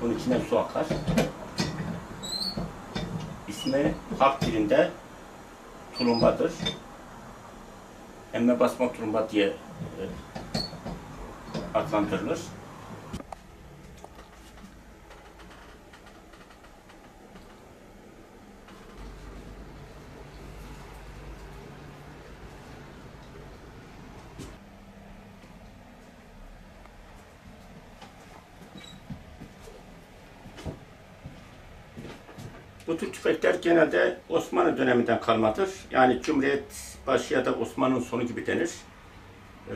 Bunun içinden su akar. İsmi halk dilinde tulumbadır. Emme basma tulumba diye e, adlandırılır. Bu tür tüfekler genelde Osmanlı döneminden kalmadır. Yani Cumhuriyet başı ya da Osmanlı'nın sonu gibi denir. Ee,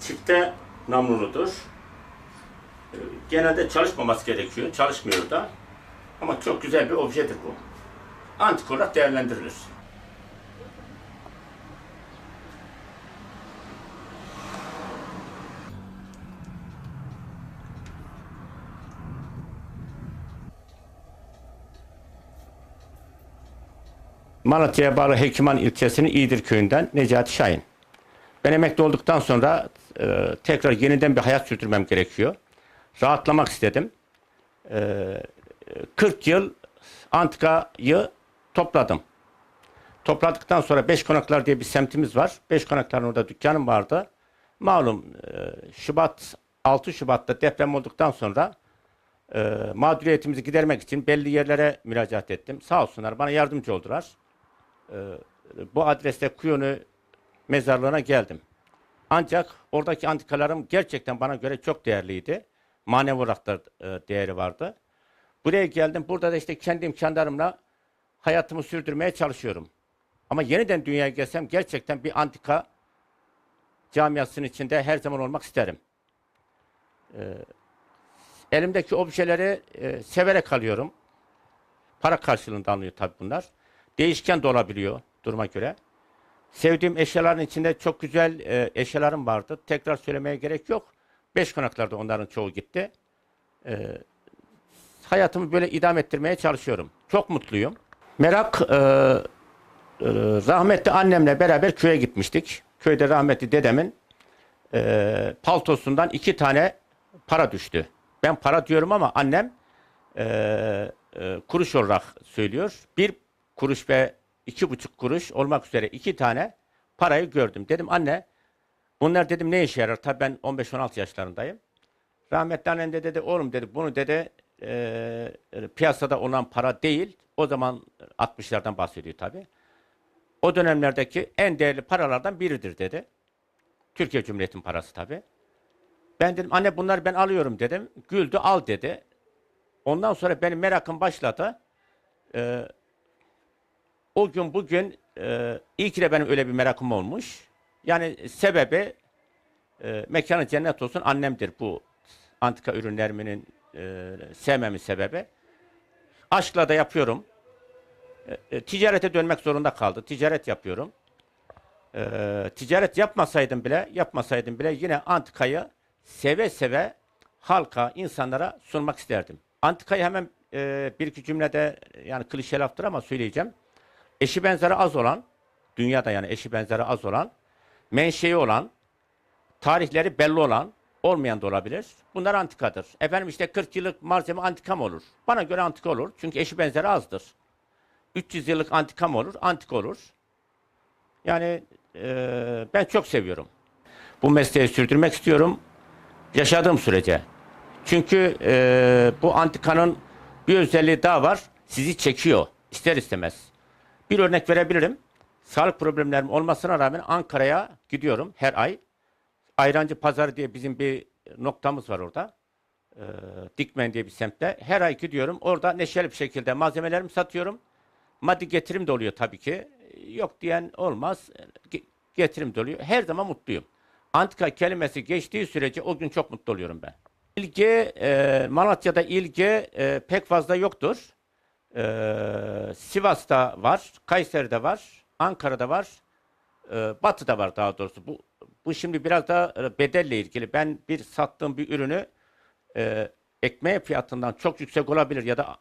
çifte namluludur. Ee, genelde çalışmaması gerekiyor. Çalışmıyor da. Ama çok güzel bir objedir bu. Antik olarak değerlendirilir. Malatya'ya bağlı Hekiman ilçesinin İyidir köyünden Necati Şahin. Ben emekli olduktan sonra e, tekrar yeniden bir hayat sürdürmem gerekiyor. Rahatlamak istedim. E, 40 yıl antikayı topladım. Topladıktan sonra Beş Konaklar diye bir semtimiz var. Beş Konaklar'ın orada dükkanım vardı. Malum e, Şubat 6 Şubat'ta deprem olduktan sonra e, mağduriyetimizi gidermek için belli yerlere müracaat ettim. Sağ olsunlar bana yardımcı oldular. E, bu adreste Kuyunu mezarlığına geldim. Ancak oradaki antikalarım gerçekten bana göre çok değerliydi. Manevi olarak da e, değeri vardı. Buraya geldim. Burada da işte kendi imkanlarımla hayatımı sürdürmeye çalışıyorum. Ama yeniden dünyaya gelsem gerçekten bir antika camiasının içinde her zaman olmak isterim. Ee, elimdeki objeleri e, severek alıyorum. Para karşılığında alınıyor tabii bunlar. Değişken de olabiliyor duruma göre. Sevdiğim eşyaların içinde çok güzel e, eşyalarım vardı. Tekrar söylemeye gerek yok. Beş konaklarda onların çoğu gitti. E, hayatımı böyle idam ettirmeye çalışıyorum. Çok mutluyum. Merak e, e, rahmetli annemle beraber köye gitmiştik. Köyde rahmetli dedemin e, paltosundan iki tane para düştü. Ben para diyorum ama annem e, e, kuruş olarak söylüyor. Bir kuruş ve iki buçuk kuruş olmak üzere iki tane parayı gördüm. Dedim anne bunlar dedim ne işe yarar? Tabii ben 15-16 yaşlarındayım. Rahmetli annem de dedi oğlum dedi bunu dedi e, piyasada olan para değil. O zaman 60'lardan bahsediyor tabii. O dönemlerdeki en değerli paralardan biridir dedi. Türkiye Cumhuriyeti'nin parası tabii. Ben dedim anne bunları ben alıyorum dedim. Güldü al dedi. Ondan sonra benim merakım başladı. Ee, o gün bugün e, iyi ki de benim öyle bir merakım olmuş. Yani sebebi e, mekanı cennet olsun annemdir bu antika ürünlerimin e, sevmemin sebebi. Aşkla da yapıyorum. E, e, ticarete dönmek zorunda kaldı. Ticaret yapıyorum. E, ticaret yapmasaydım bile, yapmasaydım bile yine antikayı seve seve halka, insanlara sunmak isterdim. Antikayı hemen e, bir iki cümlede yani klişe laftır ama söyleyeceğim. Eşi benzeri az olan, dünyada yani eşi benzeri az olan, menşei olan, tarihleri belli olan, olmayan da olabilir. Bunlar antikadır. Efendim işte 40 yıllık malzeme antika mı olur? Bana göre antika olur. Çünkü eşi benzeri azdır. 300 yıllık antika mı olur? Antika olur. Yani e, ben çok seviyorum. Bu mesleği sürdürmek istiyorum. Yaşadığım sürece. Çünkü e, bu antikanın bir özelliği daha var. Sizi çekiyor. ister istemez. Bir örnek verebilirim. Sağlık problemlerim olmasına rağmen Ankara'ya gidiyorum her ay. Ayrancı Pazarı diye bizim bir noktamız var orada. Ee, Dikmen diye bir semtte. Her ay gidiyorum. Orada neşeli bir şekilde malzemelerimi satıyorum. Maddi getirim de oluyor tabii ki. Yok diyen olmaz. Ge- Getirim de oluyor. Her zaman mutluyum. Antika kelimesi geçtiği sürece o gün çok mutlu oluyorum ben. İlgi, e, Malatya'da ilgi e, pek fazla yoktur. E, Sivas'ta var, Kayseri'de var, Ankara'da var, e, Batı'da var daha doğrusu. Bu, bu şimdi biraz da e, bedelle ilgili. Ben bir sattığım bir ürünü e, ekmeği fiyatından çok yüksek olabilir ya da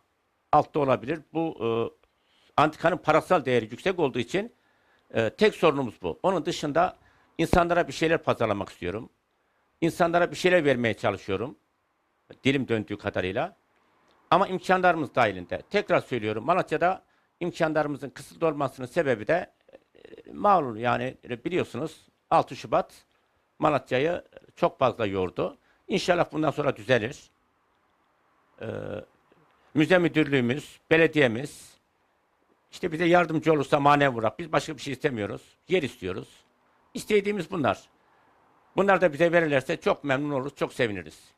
altta olabilir. Bu e, antikanın parasal değeri yüksek olduğu için e, tek sorunumuz bu. Onun dışında insanlara bir şeyler pazarlamak istiyorum. İnsanlara bir şeyler vermeye çalışıyorum. Dilim döndüğü kadarıyla. Ama imkanlarımız dahilinde. Tekrar söylüyorum Malatya'da imkanlarımızın kısıtlı olmasının sebebi de e, malum yani biliyorsunuz 6 Şubat Malatya'yı çok fazla yordu. İnşallah bundan sonra düzelir. Ee, müze müdürlüğümüz, belediyemiz işte bize yardımcı olursa manevi olarak biz başka bir şey istemiyoruz. Yer istiyoruz. İstediğimiz bunlar. Bunlar da bize verirlerse çok memnun oluruz, çok seviniriz.